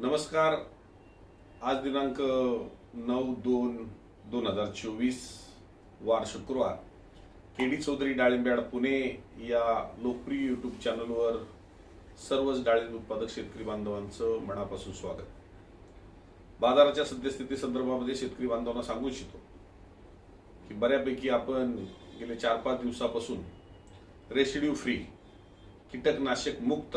नमस्कार. आज दिनांक नऊ दोन दोन हजार चोवीस वार शुक्रवार. के डी चौधरी डाळिंब्याड पुणे या लोकप्रिय यूट्यूब चॅनलवर सर्वच डाळिंब उत्पादक शेतकरी बांधवांचं मनापासून स्वागत. बाजाराच्या सद्यस्थिती संदर्भामध्ये शेतकरी बांधवांना सांगू इच्छितो की बऱ्यापैकी आपण गेले चार पाच दिवसापासून रेसिड्यू फ्री कीटकनाशक मुक्त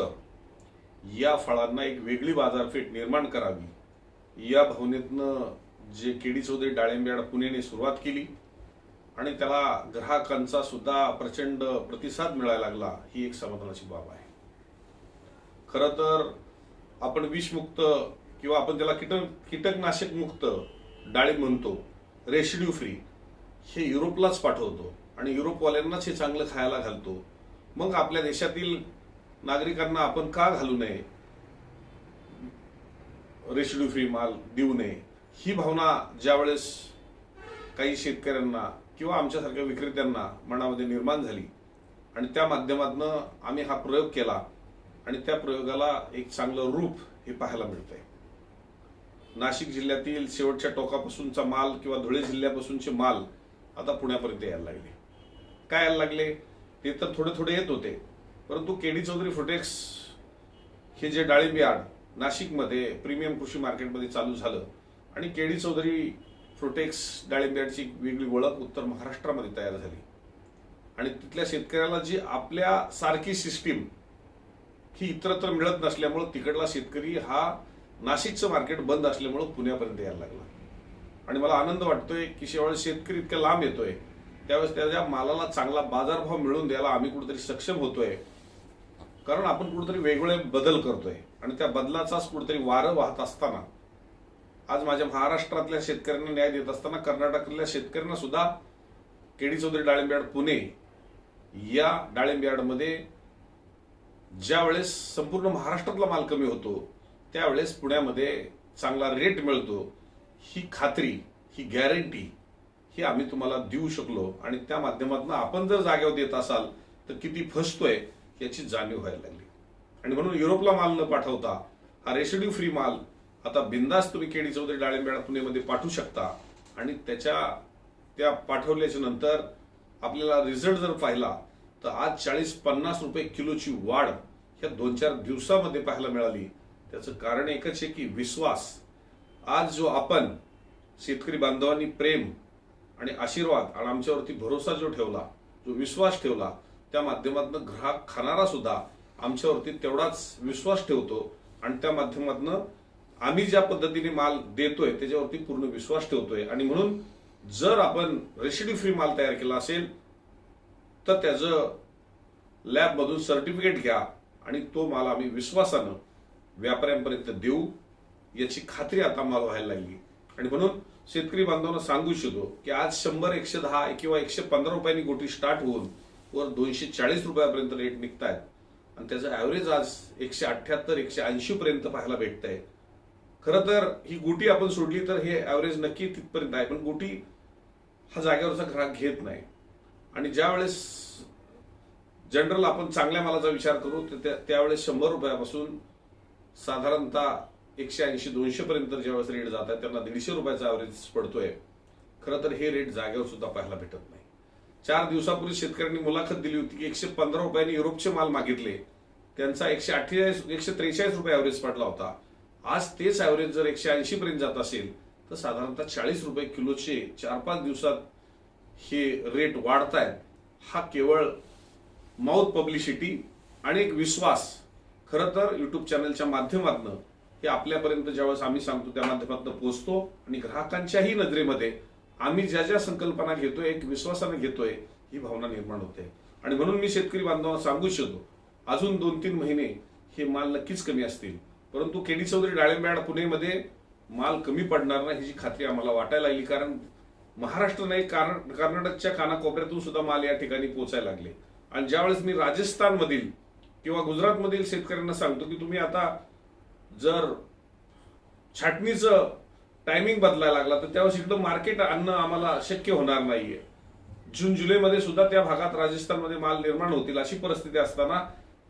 या फळांना एक वेगळी बाजारपेठ निर्माण करावी. या भावनेतनं जे केडी चौधरी डाळिंब्याड पुणेने सुरुवात केली आणि त्याला ग्राहकांचा सुद्धा प्रचंड प्रतिसाद मिळायला लागला ही एक समाधानाची बाब आहे. खरं तर आपण विषमुक्त किंवा आपण त्याला कीटक कीटकनाशक मुक्त डाळिंब म्हणतो रेशिड्यू फ्री हे युरोपलाच पाठवतो आणि युरोपवाल्यांनाच हे चांगलं खायला घालतो. मग आपल्या देशातील नागरिकांना आपण का घालू नये? रेशिड्यू फ्री माल देऊ नये. ही भावना ज्यावेळेस काही शेतकऱ्यांना किंवा आमच्यासारख्या विक्रेत्यांना मनामध्ये निर्माण झाली आणि त्या माध्यमातून आम्ही हा प्रयोग केला आणि त्या प्रयोगाला एक चांगलं रूप हे पाहायला मिळतंय. नाशिक जिल्ह्यातील शेवटच्या टोकापासूनचा माल किंवा धुळे जिल्ह्यापासूनचे माल आता पुण्यापर्यंत यायला लागले. काय यायला लागले? ते तर थोडे थोडे येत होते. परंतु केडी चौधरी फुटेक्स हे जे डाळिंब यार्ड नाशिकमध्ये प्रीमियम कृषी मार्केटमध्ये चालू झालं आणि केडी चौधरी फ्रुटेक्स डाळिंब एक वेगळी ओळख उत्तर महाराष्ट्रामध्ये तयार झाली. आणि तिथल्या शेतकऱ्याला जी आपल्या सारखी सिस्टीम ही इतरत्र मिळत नसल्यामुळं तिकडला शेतकरी हा नाशिकचं मार्केट बंद असल्यामुळं पुण्यापर्यंत यायला लागला. आणि मला आनंद वाटतोय की शेवळ शेतकरी इतक्या लांब येतोय त्यावेळेस त्याच्या मालाला चांगला बाजारभाव मिळवून द्यायला आम्ही कुठेतरी सक्षम होतोय कारण आपण कुठेतरी वेगवेगळे बदल करतोय. आणि त्या बदलाचाच कुठेतरी वारं वाहत असताना आज माझ्या महाराष्ट्रातल्या शेतकऱ्यांना न्याय देत असताना कर्नाटकातल्या शेतकऱ्यांना सुद्धा केडी चौधरी डाळिंब पुणे या डाळिंबियाडमध्ये ज्या वेळेस संपूर्ण महाराष्ट्रातला माल कमी होतो त्यावेळेस पुण्यामध्ये चांगला रेट मिळतो. ही खात्री ही गॅरंटी ही आम्ही तुम्हाला देऊ शकलो. आणि त्या माध्यमातून आपण जर जागेवर देत असाल तर किती फसतोय याची जाणीव व्हायला लागली. आणि म्हणून युरोपला माल न पाठवता हा रेसिड्यू फ्री माल आता बिंदास तुम्ही केडी चौधरी डाळिंबेळा पुणेमध्ये पाठवू शकता. आणि त्याच्या त्या पाठवल्याच्या नंतर आपल्याला रिझल्ट जर पाहिला तर आज चाळीस पन्नास रुपये किलोची वाढ ह्या दोन चार दिवसामध्ये पाहायला मिळाली. त्याचं कारण एकच आहे की विश्वास. आज जो आपण शेतकरी बांधवांनी प्रेम आणि आशीर्वाद आणि आमच्यावरती भरोसा जो ठेवला जो विश्वास ठेवला त्या माध्यमातून ग्राहक खाणारा सुद्धा आमच्यावरती तेवढाच विश्वास ठेवतो आणि त्या माध्यमातून आम्ही ज्या पद्धतीने माल देतोय त्याच्यावरती पूर्ण विश्वास ठेवतोय. आणि म्हणून जर आपण रेसिड्यू फ्री माल तयार केला असेल तर त्याचं लॅबमधून सर्टिफिकेट घ्या आणि तो माल आम्ही विश्वासानं व्यापाऱ्यांपर्यंत देऊ याची खात्री आता मला व्हायला लागली. आणि म्हणून शेतकरी बांधवांना सांगू इच्छितो की आज शंभर एकशे दहा किंवा एकशे पंधरा रुपयांनी गोटी स्टार्ट होऊन वर दोनशे चाळीस रुपयापर्यंत रेट निघतायत. आणि त्याचं ॲव्हरेज आज एकशे अठ्ठ्याहत्तर एकशे ऐंशी पर्यंत पाहायला भेटत आहे खरं तर ही गुटी आपण सोडली तर हे ॲव्हरेज नक्की तिथपर्यंत आहे पण गुटी हा जागेवरचा ग्राहक घेत नाही. आणि ज्या वेळेस जनरल आपण चांगल्या मालाचा विचार करू तर त्या- त्यावेळेस शंभर रुपयापासून साधारणतः एकशे ऐंशी दोनशे पर्यंत ज्यावेळेस रेट जात आहे त्यांना दीडशे रुपयाचा ॲव्हरेज पडतोय. खरं तर हे रेट जागेवर सुद्धा पाहायला भेटत नाही. चार दिवसापूर्वी शेतकऱ्यांनी मुलाखत दिली होती की एकशे पंधरा रुपयांनी युरोपचे माल मागितले. त्यांचा एकशे अठ्ठेचाळीस एकशे त्रेचाळीस रुपये ऍव्हरेज पडला होता. आज तेच ऍव्हरेज जर एकशे ऐंशी पर्यंत जात असेल तर साधारणतः चाळीस रुपये किलोचे चार पाच दिवसात हे रेट वाढतायत. हा केवळ माउथ पब्लिसिटी आणि एक विश्वास. खरं तर यूट्यूब चॅनलच्या माध्यमातून हे आपल्यापर्यंत ज्यावेळेस आम्ही सांगतो त्या माध्यमातून पोहोचतो आणि ग्राहकांच्याही नजरेमध्ये आम्ही ज्या ज्या संकल्पना घेतोय एक विश्वासानं घेतोय ही भावना निर्माण होते. आणि म्हणून मी शेतकरी बांधवांना सांगू इच्छितो अजून दोन तीन महिने हे माल नक्कीच कमी असतील. परंतु केडी चौधरी डाळिंब्याड पुणेमध्ये माल कमी पडणार नाही ह्याची खात्री आम्हाला वाटायला लागली. कारण महाराष्ट्र नाही कारण कर्नाटकच्या कानाकोपऱ्यातून सुद्धा माल या ठिकाणी पोचायला लागले. आणि ज्यावेळेस मी राजस्थानमधील किंवा गुजरातमधील शेतकऱ्यांना सांगतो की तुम्ही आता जर छाटणीचं टायमिंग बदलायला लागला तर त्यावेळेस इकडं मार्केट आणणं आम्हाला शक्य होणार नाहीये. जून जुलैमध्ये सुद्धा त्या भागात राजस्थानमध्ये माल निर्माण होतील अशी परिस्थिती असताना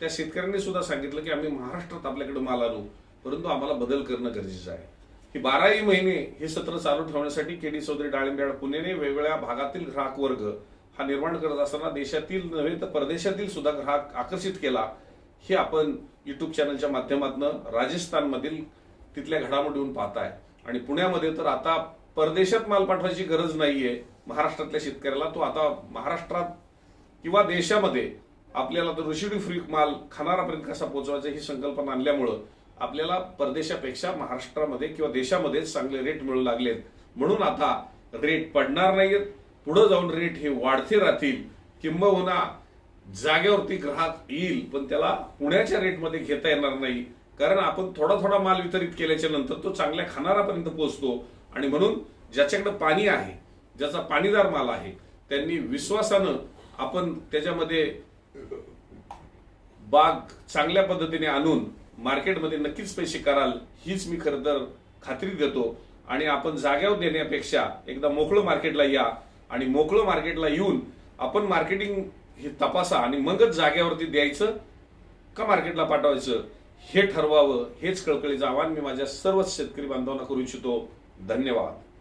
त्या शेतकऱ्यांनी सुद्धा सांगितलं की आम्ही महाराष्ट्रात आपल्याकडे माल आणू परंतु आम्हाला बदल करणं गरजेचं आहे. ही बाराही महिने हे सत्र चालू ठेवण्यासाठी केडी चौधरी डाळिंबेड पुणेने वेगवेगळ्या भागातील ग्राहक वर्ग हा निर्माण करत असताना देशातील नव्हे तर परदेशातील सुद्धा ग्राहक आकर्षित केला. हे आपण युट्यूब चॅनलच्या माध्यमातून राजस्थानमधील तिथल्या घडामोडीहून पाहताय. आणि पुण्यामध्ये तर आता परदेशात माल पाठवायची गरज नाहीये. महाराष्ट्रातल्या शेतकऱ्याला तो आता महाराष्ट्रात किंवा देशामध्ये आपल्याला तो रेसिड्यू फ्री माल खाणारापर्यंत कसा पोहोचवायचा ही संकल्पना आणल्यामुळं आपल्याला परदेशापेक्षा महाराष्ट्रामध्ये किंवा देशामध्येच चांगले रेट मिळू लागलेत. म्हणून आता रेट पडणार नाहीत पुढे जाऊन रेट हे वाढते राहतील. किंबहुना जागेवरती ग्राहक येईल पण त्याला पुण्याच्या रेटमध्ये घेता येणार नाही. कारण आपण थोडा थोडा माल वितरित केल्याच्यानंतर तो चांगल्या खाणारापर्यंत पोहोचतो. आणि म्हणून ज्याच्याकडे पाणी आहे ज्याचा पाणीदार माल आहे त्यांनी विश्वासानं आपण त्याच्यामध्ये बाग चांगल्या पद्धतीने आणून मार्केटमध्ये नक्कीच पैसे कराल हीच मी खरं तर खात्री देतो. आणि आपण जाग्यावर देण्यापेक्षा एकदा मोकळं मार्केटला या आणि मोकळं मार्केटला येऊन आपण मार्केटिंग हे तपासा आणि मगच जाग्यावरती द्यायचं का मार्केटला पाठवायचं? हे ठरवावं हेच कळकळीचं आव्हान मी माझ्या सर्वच शेतकरी बांधवांना करू इच्छितो. धन्यवाद.